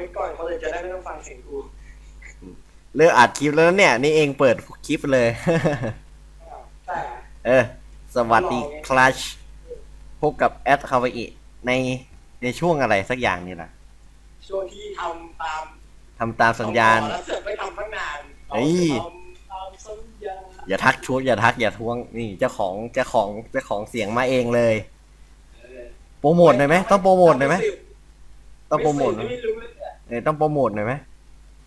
ว้ก่อนเขาเลยจะได้ไม่ต้องฟังเสียงกูเลิกอัดคลิปแล้วเนี่ย นี่เองเปิดคลิปเลยอ้าวแต่เออ สวัสดีคลัชพบกับแอดคาวาอิในในช่วงอะไรสักอย่างนี่แหละช่วงที่ทำตามทำตามสัญญาณ แล้วเสือกไม่ทำตั้งนานเฮ้ย ทำตามสัญญาอย่าทักชวนอย่าทักอย่าทวงนี่เจ้าของเจ้าของเจ้าของเสียงมาเองเลย เออโปรโมทหน่อยไหมต้องโปรโมทหน่อยไหมต้องโปรโมทหน่อย ไม่รู้ เลยเนี่ยเออต้องโปรโมทหน่อยไหม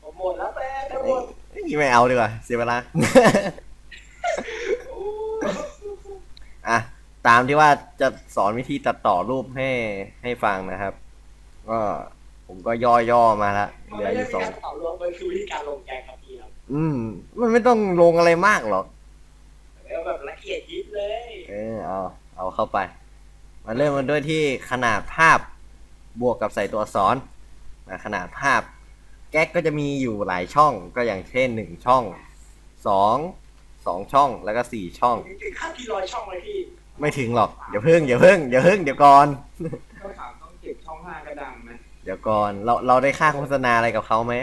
โปรโมทแล้วแต่แต่โปรโมทเอ้ยไม่เอาดีกว่าเสียเวลาโอ้อะตามที่ว่าจะสอนวิธีตัดต่อรูปให้ให้ฟังนะครับ ก็ผมก็ย่อย่อๆมาละเหลืออยู่สองมันไม่ใช่การต่อรวมมันคือวิธีการลงแกงครับพี่ครับอืม มันไม่ต้องลงอะไรมากหรอก แล้วแบบละเอียดยิบเลยเออเอาเอาเข้าไป มาเริ่มกันด้วยที่ขนาดภาพบวกกับใส่ตัวอักษรนะ ขนาดภาพแก๊กก็จะมีอยู่หลายช่องก็อย่างเช่นหนึ่งช่องสองสองช่องแล้วก็สี่ช่อง ถึงขั้นที่ร้อยช่องเลยพี่ไม่ถึงหรอกอย่าเพิ่งอย่าเพิ่งอย่าเพิ่งเดี๋ยวก่อน ช่องสามต้องเก็บช่องห้ากระดังนะเดี๋ยวก่อนเราเราได้ค่าโฆษณาอะไรกับเขาไหม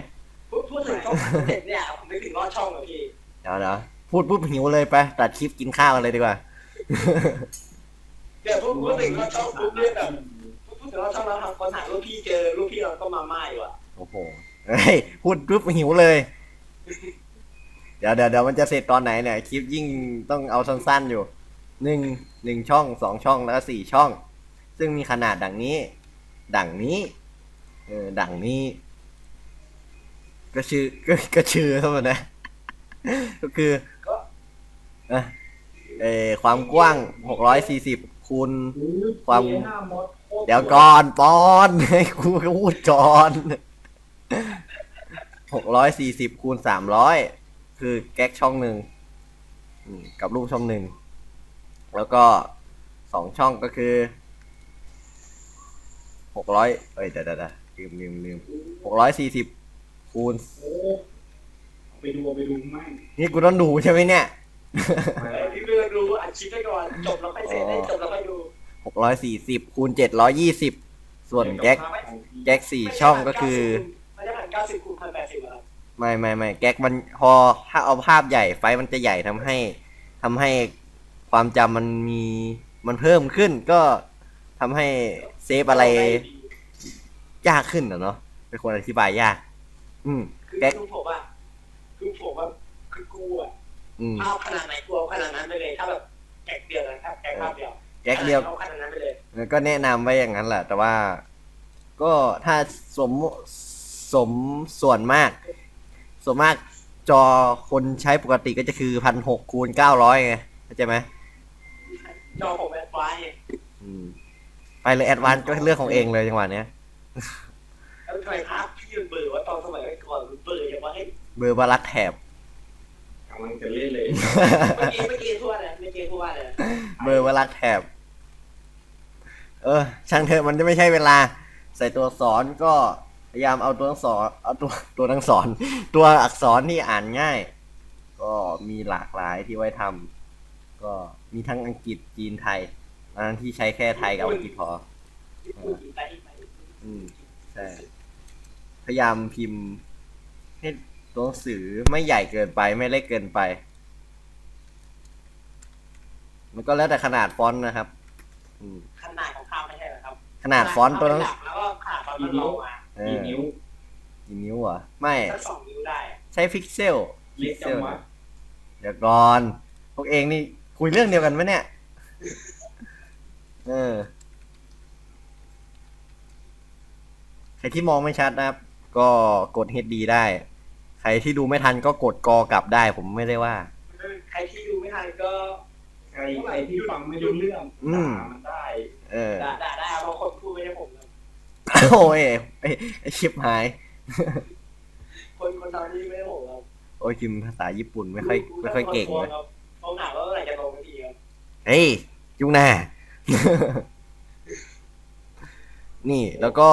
พูดพูดถึงช่องเด็ดเนี่ยผมนึกถึงร้อยช่องเลยพี่เดี๋ยวเดี๋ยวพูดปุ๊บหิวเลยไปตัดคลิปกินข้าวกันเลยดีกว่า เดี๋ยวพูดพูดถึงร้อยช่องปุ๊บเนี่ยแบบ พูดถึงร้อยช่องแล้วทำคนหารูปพี่เจอรูปพี่เราก็มาม่าอยู่อะโอ้โหเฮ้ยพูดปุ๊บหิวเลย เดี๋ยวเดี๋ยวเดี๋ยวมันจะเสร็จตอนไหนเนี่ยคลิปยิ่งต้องเอาสั้นๆอยู่หนึ่งหนึ่งช่องสองช่องแล้วก็สี่ช่อง ซึ่งมีขนาดดังนี้ ดังนี้เออดังนี้ก็ชื่อก็ก็ชื่อเขามันนะก็คือก็เอะเออความกว้างหกร้อยสี่สิบคูณความห้ามดโคตร เดี๋ยวก่อนปอนให้กูพูดก่อนหกร้อยสี่สิบคูณสามร้อยคือแก๊กช่องหนึ่งอืมกับรูปช่องหนึ่ง แล้วก็สองช่องก็คือหกร้อยเอ้ยเดี๋ยวเดี๋ยวเดี๋ยวลืมลืมลืมหกร้อยสี่สิบคูณโอ้เอาไปดูเอาไปดูไม่นี่กูต้องดูใช่ไหมเนี่ยเออพี่เลือกดูอัดคลิปไปก่อนจบแล้วค่อยเสร็จได้จบแล้วค่อยดูหก ร้อยสี่สิบคูณเจ็ดร้อยยี่สิบส่วนแก๊กแก๊กสี่ช่องก็คือไม่ได้ผ่านเก้าสิบคูณพันแปดสิบครับไม่ไม่ไม่แก๊กมันพอถ้าเอาภาพใหญ่ไฟล์มันจะใหญ่ทำให้ทำให้ความจำมันมีมันเพิ่มขึ้นก็ทำให้เซฟอะไรยากขึ้นอะเนาะเป็นคนอธิบายยาก อืม คือแก๊ก คือผมอะคือผมอะคือกูอะอืม ภาพขนาดไหนกูเอาขนาดนั้นไปเลย ถ้าแบบแก๊กเดียวนะครับแก๊กภาพเดียวแก๊กเดียวเอาขนาดนั้นไปเลยก็แนะนำไว้อย่างนั้นแหละ แต่ว่าก็ถ้าสมสมส่วนมาก ส่วนมากจอคนใช้ปกติก็จะคือพันหกคูณเก้าร้อยไงเข้าใจไหมจอผมแอดไว้อืม ไปเลยแอดวานก็เรื่องของเองเลยจังหวะเนี้ย แล้วทำไมภาพพี่มันเบื่อว่าตอนสมัยก่อนมันเบื่ออย่างว่าให้เบอร์บารักแถบ กำลังจะเล่นเลย เมื่อกี้เมื่อกี้ทั่วเลยเมื่อกี้ทั่วเลยเบอร์บารักแถบ เออ ช่างเถอะมันจะไม่ใช่เวลา ใส่ตัวอักษรก็พยายามเอาตัวอักษรเอาตัวตัวอักษร ตัวอักษรที่อ่านง่าย ก็มีหลากหลายที่ไว้ทำก็มีทั้งอังกฤษจีนไทยอันนั้นที่ใช้แค่ไทยกับอังกฤษพอญี่ปุ่นไปไปอืมใช่พยายามพิมพ์ให้ตัวหนังสือไม่ใหญ่เกินไปไม่เล็กเกินไป มันก็แล้วแต่ขนาดฟอนต์นะครับ อืมขนาด นาดฟอนต์ตัวหนั้นหลักแล้วก็ขนาดฟอนต์มันลงมาเอกี่อนิ้วกี่นิ้วเหรอะไม่ สักสองนิ้วได้ใช้พิกเซล เล็กจังวะเดี๋ยวก่อน พวกเองนี่คุยเรื่องเดียวกันไหมเนี่ย เออ ใครที่มองไม่ชัดนะครับ ก็กด HD ได้ ใครที่ดูไม่ทันก็กดกอกลับได้ ผมไม่ได้ว่า ใครที่ดูไม่ทันก็ ใครใครที่ฟังไม่รู้เรื่องอืม ด่ามันได้ เออด่าด่าได้เพราะคนพูดไม่ใช่ผมนะโอ้ยไอ้ไอชิบหาย คนคนทำนี่ไม่ใช่ผมครับโอ้ยพิมพ์ภาษาญี่ปุ่นไม่ค่อยไม่ค่อยเก่งเลยครับเขาถามว่าเมื่อไหร่จะลงสักทีครับเฮ้ยจุงหน้า นี่แล้วก็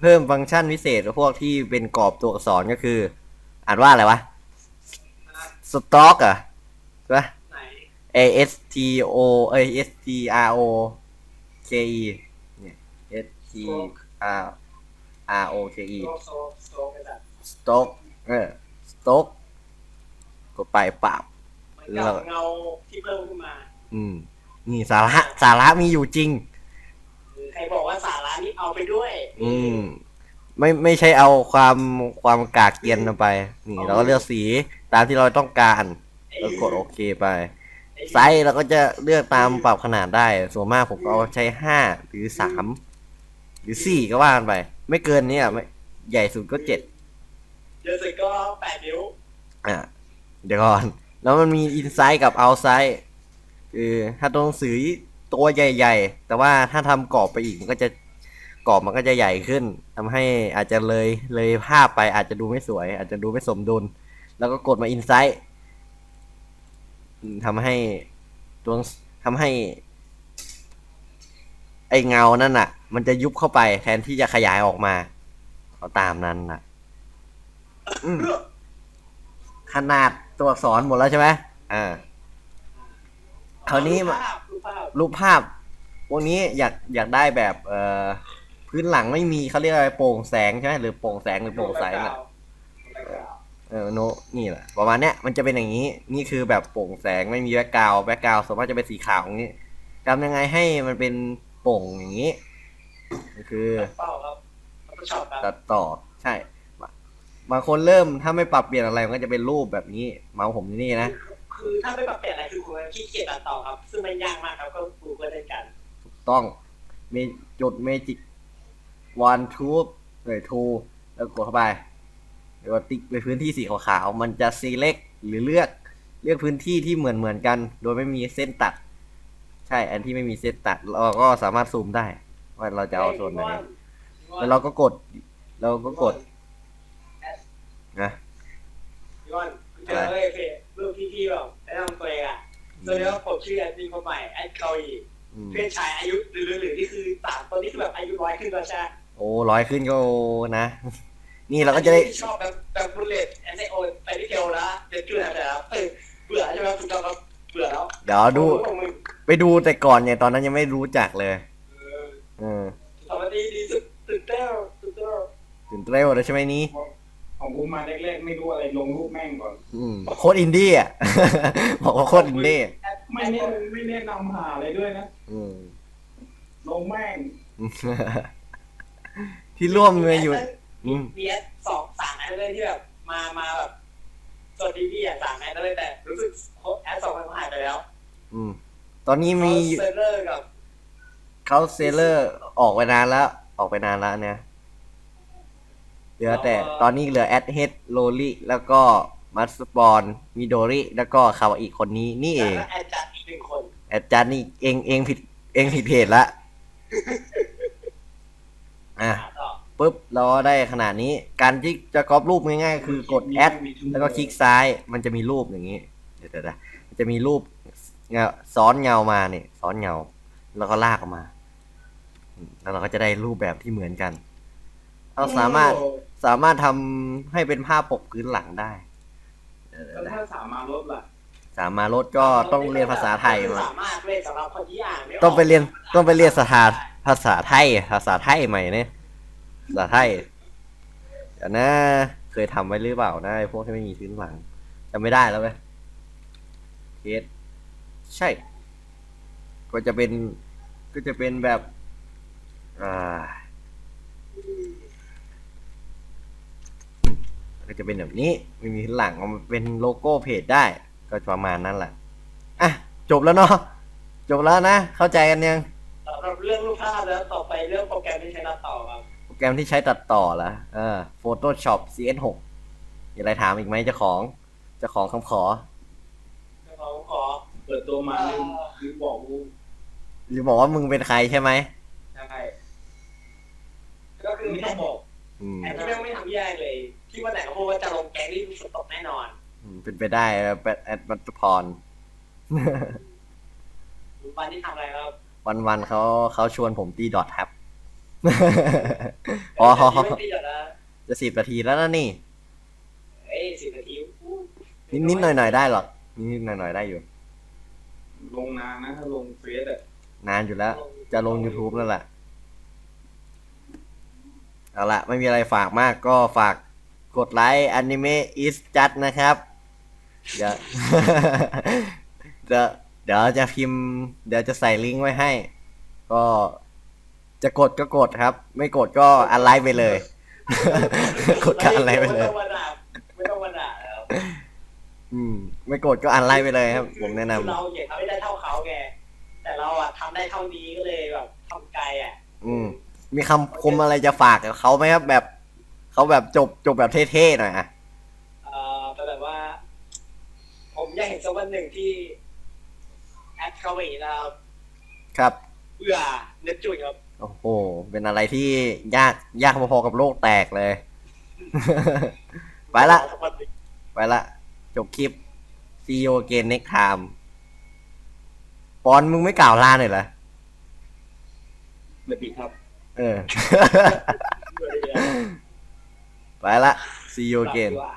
เพิ่มฟังก์ชันพิเศษพวกที่เป็นกรอบตัวอักษรก็คือ อ่านว่าอะไรวะสต็อกอะใช่ปะไหน A S T O เอ้ย S T R O K E เนี่ย S T R R O K E โซโซโซกันจัด stock เออ stock กดไปปราบมันกับเงาที่เพิ่มขึ้นมา อืม นี่สาระสาระมีอยู่จริง ใครบอกว่าสาระนี่เอาไปด้วย อืม ไม่ไม่ใช่เอาความความกากเกียนลงไป นี่เราก็เลือกสีตามที่เราต้องการแล้วกดโอเคไป ไซส์เราก็จะเลือกตามปรับขนาดได้ ส่วนมากผมก็เอาใช้ห้าหรือสามหรือสี่ก็ว่ากันไป ไม่เกินเนี้ยไม่ใหญ่สุดก็เจ็ดเยอะสุดก็แปดนิ้วอะเดี๋ยวก่อน แล้วมันมีอินไซ e ์กับเอาไซ e ์คือถ้าตัวหนังสือตัวใหญ่ ๆ แต่ว่าถ้าทำกรอบไปอีกมันก็จะกรอบมันก็จะใหญ่ขึ้นทำให้อาจจะเลยเลยภาพไปอาจจะดูไม่สวย อาจจะดูไม่สมดุล แล้วก็กดมาอินไซ e ์ ทำให้ตัวทำให้ ไอเงานั่นน่ะ มันจะยุบเข้าไปแทนที่จะขยายออกมาเอาตามนั้นน่ะอืมขนาดตัวอักษรหมดแล้วใช่ไหมอ่าคราวนี้มา รูปภาพรูปภาพพวกนี้อยากอยากได้แบบเอ่อพื้นหลังไม่มีเขาเรียกอะไรโปร่งแสงใช่ไหมหรือโปร่งแสงหรือโปร่งใสน่ะ เออโนนี่แหละประมาณเนี้ยมันจะเป็นอย่างนี้ นี่คือแบบโปร่งแสงไม่มีแบ็กกราวแบ็กกราวส่วนมากจะเป็นสีขาวอย่างนี้ทำยังไงให้มันเป็นโปร่งอย่างนี้ก็คือเป้าครับฟัตโต้ช็อปครับตัดต่อใช่บาบางคนเริ่มถ้าไม่ปรับเปลี่ยนอะไรมันก็จะเป็นรูปแบบนี้ เมาส์ผมนี่นะคือถ้าไม่ปรับเปลี่ยนอะไรคือคุณขี้เกียจตัดต่อครับ ซึ่งไม่ยากมากครับก็ดูก็ได้กันต้องมีจุดเมจิกวันทูบเลยทูแล้วกดเข้าไป เดี๋ยวติ๊กไปพื้นที่สีขาวๆมันจะ select หรือเลือกเลือกพื้นที่ที่เหมือนเหมือนๆกัน โดยไม่มีเส้นตัด ใช่อันที่ไม่มีเส้นตัด เราก็สามารถซูมได้ ว่าเราจะเอาส่วนไหนแล้วเราก็กด เราก็กดนะย้อนเจอเลยเพจรูปพี่ๆแบบแนะนำตัวเองอะสวัสดีครับผมชื่อแอดมินคนใหม่แอดเกาหลีอืมเพื่อนชายอายุหรือหรือที่คือสามตัวนี้คือแบบอายุร้อยขึ้นแล้วใช่ไหมโอ้ร้อยขึ้นก็โอ้นะ นี่เราก็จะได้ชอบแบบแบบบุลเลตแอนเซโอไปที่เทลนะเด็กจุดไหนแต่แล้วเออเบื่อใช่ไหมคุณจอมครับเบื่อแล้วเดี๋ยวดูของมึงไปดูแต่ก่อนไงตอนนั้นยังไม่รู้จักเลยเออเออสวัสดีดีสุดตื่นเต้นตื่นเต้นตื่นเต้นเลยใช่ไหมนี้ของกูมาแรกๆไม่รู้อะไรลงรูปแม่งก่อนอืมโคตรอินดี้อะบอกว่าโคตรอินดี้ไม่แนะไม่แนะนำหาอะไรด้วยนะอืมลงแม่ง ที่ร่วมเลยอยู่อืม เบียสสองสามแอดเลยที่แบบมามาแบบสวัสดีพี่อะสามแอดเลยแต่ รู้สึกแอดสองมันหายไปแล้ว อืม ตอนนี้มีเซอร์เลอร์กับเขาเซลเลอร์ออกไปนานแล้ว ออกไปนานแล้วเนี่ยเหลือแต่ตอนนี้เหลือแอดเฮดโลลี่แล้วก็มัสปอนมิโดริ แล้วก็คาวาอีกคนนี้นี่เองแล้วแอดจัดอีกหนึ่งคนแอดจันนี่เองเองผิดเองผิดเพจละอะหาต่อ ปุ๊บเราได้ขนาดนี้การที่จะก๊อปรูปง่ายๆคือกดแอดแล้วก็คลิกซ้ายมันจะมีรูปอย่างนี้เดี๋ยวๆๆมันจะมีรูปเงาซ้อนเงามาเนี่ยซ้อนเงา แล้วก็ลากออกมาอืมแล้วเราก็จะได้รูปแบบที่เหมือนกัน เราสามารถสามารถทำให้เป็นภาพปกพื้นหลังได้เดี๋ยวแล้วถ้าสามารถลดล่ะๆสามารถลดก็ต้องเรียนภาษาไทยมาสามารถเล่นสำหรับคนที่อ่านไม่กต้องไปเรียนต้องไปเรียนสถาภาษาไทยภาษาไทยใหม่เนี่ย ภาษาไทยเดี๋ยวนะเคยทำไว้หรือเปล่านะไอ้พวกที่ไม่มีพื้นหลังจำไม่ได้แล้วไหมเคสใช่ ก็จะเป็นก็จะเป็นแบบอ่าก็จะเป็นแบบนี้ไม่มีหลังเอามาเป็นโลโก้เพจได้ ก็ประมาณนั้นแหละอะจบแล้วเนาะจบแล้วนะ เข้าใจกันยังสำหรับเรื่องรูปภาพแล้วต่อไปเรื่องโปรแกรมที่ใช้ตัดต่อครับ รแกรมที่ใช้ตัดต่อละเออ Photoshop CS6 มีอะไรถามอีกไหมเจ้าของเจ้าของคำขอขอขอเปิดตัวมาลืมลืมบอกกูหรือบอกว่ามึงเป็นใครใช่ไหมใช่ก็คือไม่ไม่ต้องบอกอืมแอนที่แม่งไม่ทำแย่เลยที่วันไหนก็พูดว่าจะลงแก๊งนี่ฝนตกแน่นอนอืมเป็นไปได้แปดแอดมัตพร วันที่ทำอะไรครับวันวันๆเขาเขาชวนผมตีดอทครับ พอไม่ตีหรอกนะจะสิบนาทีแล้วนะนี่ เอ้ยสิบนาทีนิดนิดหน่อยหน่อยๆได้หรอกนิดนิดหน่อยหน่อยๆได้อยู่ ลงนานนะถ้าลงเฟซอะนานอยู่แล้ว จะลง YouTube นั่นแหละเอาละไม่มีอะไรฝากมากก็ฝากกดไลค์อนิเมะอิสจัดนะครับ เดี๋ยว เดี๋ยวเดี๋ยวจะพิมพ์ เดี๋ยวจะใส่ลิงก์ไว้ให้ ก็ จะกดก็กดครับ ไม่กดก็อันไลค์ไปเลย กดก็อันไลค์ไปเลย ไม่ต้องมาด่าไม่ต้องมาด่าแล้วอืม ไม่กดก็อันไลค์ไปเลยครับ ผมแนะนำเราอยากทำให้ได้เท่าเขาไงแต่เราอะทำได้เท่านี้ก็เลยแบบทำไกลอะอืม มีคำคมอะไรจะฝากกับเขาไหมครับ แบบเขาแบบจบจบแบบเท่ๆหน่อยอะเอ่อแต่แบบว่า ผมอยากเห็นสักวันหนึ่งที่แอดเข้าไปอีกนะครับ ครับ เบื่อเน็ตจุยครับ โอ้โห เป็นอะไรที่ยากยากพอๆกับโลกแตกเลย ไปละสักวันหนึ่งไปละ จบคลิป see you again next time ปอนมึงไม่กล่าวลาหน่อยเหรอเดี๋ยวปิดครับ เออเบื่อเลยอะไปละ see you กลับ again ดีกว่า